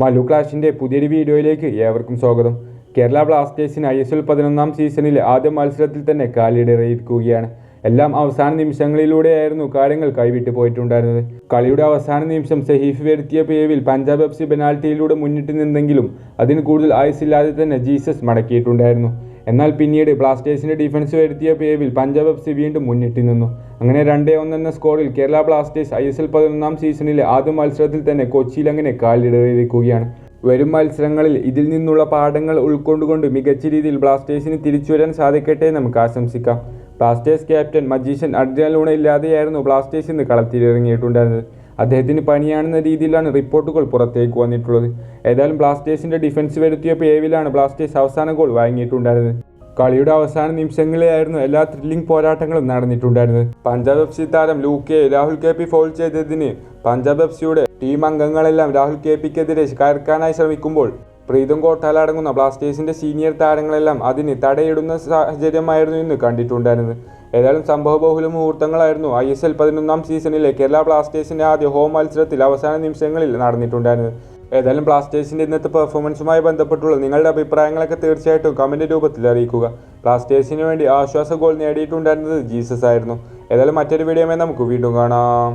മല്ലു ക്ലാഷിന്റെ പുതിയൊരു വീഡിയോയിലേക്ക് ഏവർക്കും സ്വാഗതം. കേരള ബ്ലാസ്റ്റേഴ്സിന് ഐ എസ് എൽ പതിനൊന്നാം സീസണിൽ ആദ്യ മത്സരത്തിൽ തന്നെ കാലിടറിയിരിക്കുകയാണ്. എല്ലാം അവസാന നിമിഷങ്ങളിലൂടെയായിരുന്നു കാര്യങ്ങൾ കൈവിട്ടു പോയിട്ടുണ്ടായിരുന്നത്. കളിയുടെ അവസാന നിമിഷം സഹീഫ് വരുത്തിയ പേവിൽ പഞ്ചാബ് എഫ് സി പെനാൽറ്റിയിലൂടെ മുന്നിട്ട് നിന്നെങ്കിലും അതിന് കൂടുതൽ ആയുസില്ലാതെ തന്നെ ജീസസ് മടക്കിയിട്ടുണ്ടായിരുന്നു. എന്നാൽ പിന്നീട് ബ്ലാസ്റ്റേഴ്സിന്റെ ഡിഫൻസ് വരുത്തിയ പേവിൽ പഞ്ചാബ് എഫ് സി വീണ്ടും മുന്നിട്ട് നിന്നു. അങ്ങനെ രണ്ടേ ഒന്നെന്ന സ്കോറിൽ Kerala Blasters I S L പതിനൊന്നാം സീസണിലെ ആദ്യ മത്സരത്തിൽ തന്നെ കൊച്ചിയിൽ അങ്ങനെ കാലിടറിയിരിക്കുകയാണ് വരും മത്സരങ്ങളിൽ ഇതിൽ നിന്നുള്ള പാഠങ്ങൾ ഉൾക്കൊണ്ടുകൊണ്ട് മികച്ച രീതിയിൽ ബ്ലാസ്റ്റേഴ്സിന് തിരിച്ചു വരാൻ സാധിക്കട്ടെ നമുക്ക് ആശംസിക്കാം. Blasters captain magician Adrian Luna ഇല്ലാതെയായിരുന്നു Blasters ഇന്ന് കളത്തിലിറങ്ങിയിട്ടുണ്ടായിരുന്നത്. അദ്ദേഹത്തിന് പണിയാണെന്ന രീതിയിലാണ് റിപ്പോർട്ടുകൾ പുറത്തേക്ക് വന്നിട്ടുള്ളത്. ഏതായാലും ബ്ലാസ്റ്റേഴ്സിന്റെ ഡിഫൻസ് വരുത്തിയ പേവിലാണ് ബ്ലാസ്റ്റേഴ്സ് അവസാന ഗോൾ വാങ്ങിയിട്ടുണ്ടായിരുന്നത്. കളിയുടെ അവസാന നിമിഷങ്ങളിലായിരുന്നു എല്ലാ ത്രില്ലിംഗ് പോരാട്ടങ്ങളും നടന്നിട്ടുണ്ടായിരുന്നത്. പഞ്ചാബ് എഫ് സി താരം Luka Rahul K P foul ചെയ്തതിന് പഞ്ചാബ് എഫ് സിയുടെ ടീം അംഗങ്ങളെല്ലാം രാഹുൽ കെ പിക്കെതിരെ കയർക്കാനായി ശ്രമിക്കുമ്പോൾ പ്രീതം കോട്ടാൽ അടങ്ങുന്ന ബ്ലാസ്റ്റേഴ്സിന്റെ സീനിയർ താരങ്ങളെല്ലാം അതിന് തടയിടുന്ന സാഹചര്യമായിരുന്നു ഇന്ന് കണ്ടിട്ടുണ്ടായിരുന്നത്. ഏതായാലും സംഭവബഹുല മുഹൂർത്തങ്ങളായിരുന്നു. ഐ എസ് എൽ പതിനൊന്നാം സീസണിലെ കേരള ബ്ലാസ്റ്റേഴ്സിന്റെ ആദ്യ ഹോം മത്സരത്തിൽ അവസാന നിമിഷങ്ങളിൽ നടന്നിട്ടുണ്ടായിരുന്നു. ഏതായാലും ബ്ലാസ്റ്റേഴ്സിന്റെ ഇന്നത്തെ പെർഫോമൻസുമായി ബന്ധപ്പെട്ടുള്ള നിങ്ങളുടെ അഭിപ്രായങ്ങളൊക്കെ തീർച്ചയായിട്ടും കമന്റ് രൂപത്തിൽ അറിയിക്കുക. ബ്ലാസ്റ്റേഴ്സിന് വേണ്ടി ആശ്വാസ ഗോൾ നേടിയിട്ടുണ്ടായിരുന്നത് ജീസസ് ആയിരുന്നു. ഏതായാലും മറ്റൊരു വീഡിയോമേ നമുക്ക് വീണ്ടും കാണാം.